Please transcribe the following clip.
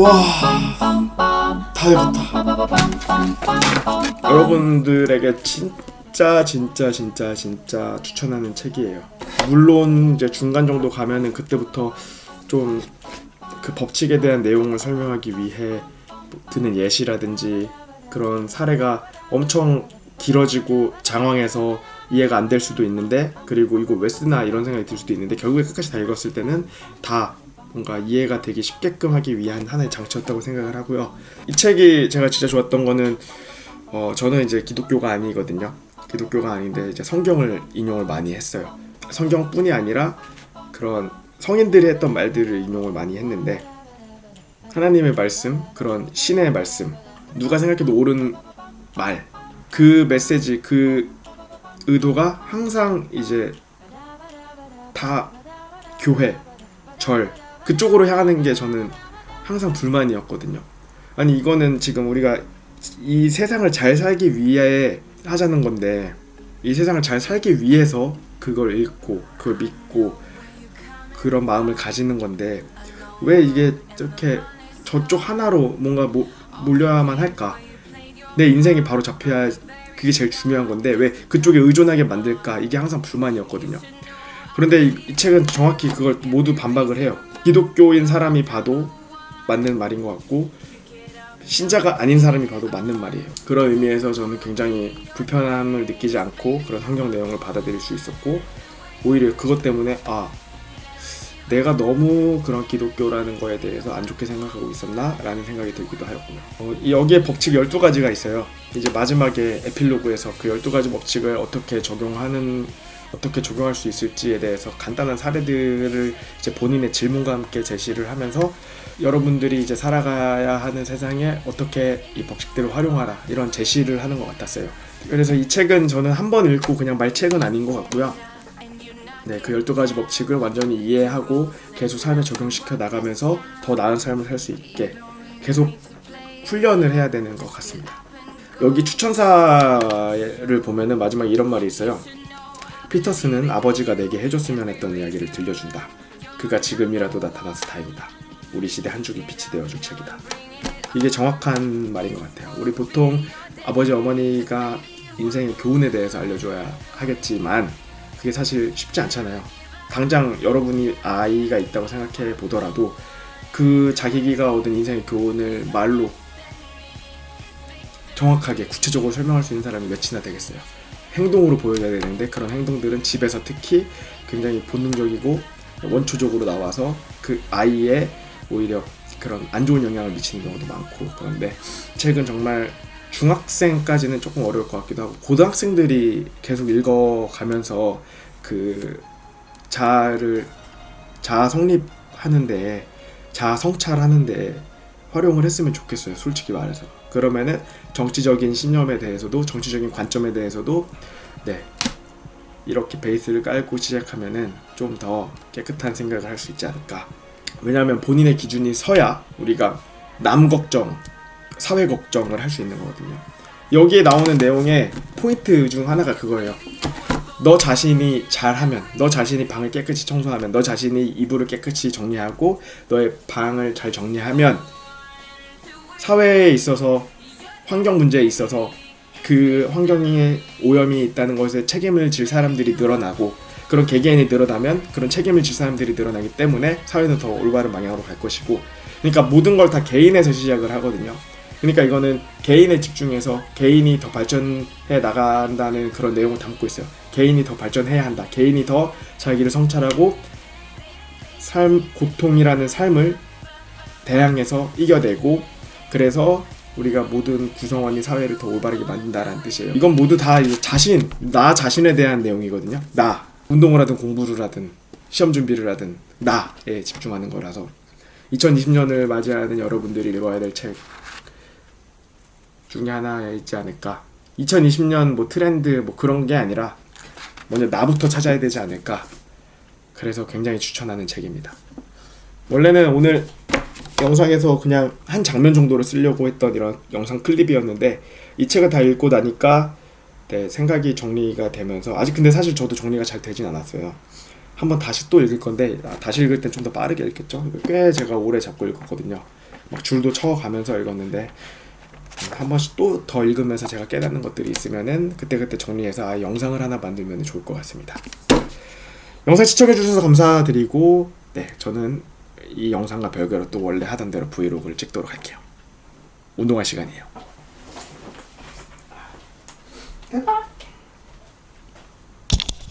와, 다 읽었다. 여러분들에게 진짜 진짜 진짜 진짜 추천하는 책이에요. 물론 이제 중간 정도 가면은 그때부터 좀 그 법칙에 대한 내용을 설명하기 위해 드는 예시라든지 그런 사례가 엄청 길어지고 장황해서 이해가 안 될 수도 있는데 그리고 이거 왜 쓰나 이런 생각이 들 수도 있는데 결국에 끝까지 다 읽었을 때는 다 뭔가 이해가 되기 쉽게끔 하기 위한 하나의 장치였다고 생각을 하고요. 이 책이 제가 진짜 좋았던 거는 어 저는 이제 기독교가 아니거든요. 기독교가 아닌데 이제 성경을 인용을 많이 했어요. 성경뿐이 아니라 그런 성인들이 했던 말들을 인용을 많이 했는데 하나님의 말씀, 그런 신의 말씀, 누가 생각해도 옳은 말, 그 메시지, 그 의도가 항상 이제 다 교회, 절 그쪽으로 향하는 게 저는 항상 불만이었거든요. 아니 이거는 지금 우리가 이 세상을 잘 살기 위해 하자는 건데 이 세상을 잘 살기 위해서 그걸 읽고 그걸 믿고 그런 마음을 가지는 건데 왜 이게 이렇게 저쪽 하나로 뭔가 모, 몰려야만 할까? 내 인생이 바로 잡혀야 그게 제일 중요한 건데 왜 그쪽에 의존하게 만들까? 이게 항상 불만이었거든요. 그런데 이, 이 책은 정확히 그걸 모두 반박을 해요. 기독교인 사람이 봐도 맞는 말인 것 같고 신자가 아닌 사람이 봐도 맞는 말이에요. 그런 의미에서 저는 굉장히 불편함을 느끼지 않고 그런 성경 내용을 받아들일 수 있었고 오히려 그것 때문에 아 내가 너무 그런 기독교라는 거에 대해서 안 좋게 생각하고 있었나? 라는 생각이 들기도 하였고요. 어, 이 여기에 법칙 12가지가 있어요. 이제 마지막에 에필로그에서 그 12가지 법칙을 어떻게 적용하는 어떻게 적용할 수 있을지에 대해서 간단한 사례들을 이제 본인의 질문과 함께 제시를 하면서 여러분들이 이제 살아가야 하는 세상에 어떻게 이 법칙들을 활용하라 이런 제시를 하는 것 같았어요. 그래서 이 책은 저는 한 번 읽고 그냥 말책은 아닌 것 같고요. 네, 그 12가지 법칙을 완전히 이해하고 계속 삶에 적용시켜 나가면서 더 나은 삶을 살 수 있게 계속 훈련을 해야 되는 것 같습니다. 여기 추천사를 보면은 마지막에 이런 말이 있어요. 피터스는 아버지가 내게 해줬으면 했던 이야기를 들려준다. 그가 지금이라도 나타나서 다행이다. 우리 시대 한 줄기 빛이 되어줄 책이다. 이게 정확한 말인 것 같아요. 우리 보통 아버지 어머니가 인생의 교훈에 대해서 알려줘야 하겠지만 그게 사실 쉽지 않잖아요. 당장 여러분이 아이가 있다고 생각해 보더라도 그 자기가 얻은 인생의 교훈을 말로 정확하게 구체적으로 설명할 수 있는 사람이 몇이나 되겠어요. 행동으로 보여줘야 되는데 그런 행동들은 집에서 특히 굉장히 본능적이고 원초적으로 나와서 그 아이의 오히려 그런 안 좋은 영향을 미치는 경우도 많고 그런데 책은 정말 중학생까지는 조금 어려울 것 같기도 하고 고등학생들이 계속 읽어가면서 그 자아를 자아 성립하는데 자아 성찰하는데 활용을 했으면 좋겠어요. 솔직히 말해서 그러면은 정치적인 신념에 대해서도 정치적인 관점에 대해서도 네 이렇게 베이스를 깔고 시작하면은 좀 더 깨끗한 생각을 할 수 있지 않을까. 왜냐하면 본인의 기준이 서야 우리가 남 걱정, 사회 걱정을 할 수 있는 거거든요. 여기에 나오는 내용의 포인트 중 하나가 그거예요. 너 자신이 잘하면, 너 자신이 방을 깨끗이 청소하면, 너 자신이 이불을 깨끗이 정리하고 너의 방을 잘 정리하면 사회에 있어서 환경 문제에 있어서 그 환경에 오염이 있다는 것에 책임을 질 사람들이 늘어나고 그런 개개인이 늘어나면 그런 책임을 질 사람들이 늘어나기 때문에 사회는 더 올바른 방향으로 갈 것이고 그러니까 모든 걸 다 개인에서 시작을 하거든요. 그러니까 이거는 개인에 집중해서 개인이 더 발전해 나간다는 그런 내용을 담고 있어요. 개인이 더 발전해야 한다. 개인이 더 자기를 성찰하고 삶 고통이라는 삶을 대항해서 이겨내고 그래서 우리가 모든 구성원이 사회를 더 올바르게 만든다라는 뜻이에요. 이건 모두 다 자신, 나 자신에 대한 내용이거든요. 나 운동을 하든 공부를 하든 시험 준비를 하든 나에 집중하는 거라서 2020년을 맞이하는 여러분들이 읽어야 될 책 중에 하나이지 않을까. 2020년 뭐 트렌드 뭐 그런 게 아니라 먼저 나부터 찾아야 되지 않을까. 그래서 굉장히 추천하는 책입니다. 원래는 오늘 영상에서 그냥 한 장면 정도로 쓰려고 했던 이런 영상 클립이었는데 이 책을 다 읽고 나니까 네, 생각이 정리가 되면서 아직 근데 사실 저도 정리가 잘 되진 않았어요. 한번 다시 또 읽을 건데 아, 다시 읽을 땐 좀 더 빠르게 읽겠죠. 꽤 제가 오래 잡고 읽었거든요. 막 줄도 쳐가면서 읽었는데 한 번씩 또 더 읽으면서 제가 깨닫는 것들이 있으면은 그때그때 정리해서 아, 영상을 하나 만들면 좋을 것 같습니다. 영상 시청해 주셔서 감사드리고 네 저는 이 영상과 별개로 또 원래 하던 대로 브이로그를 찍도록 할게요. 운동할 시간이에요. 대박.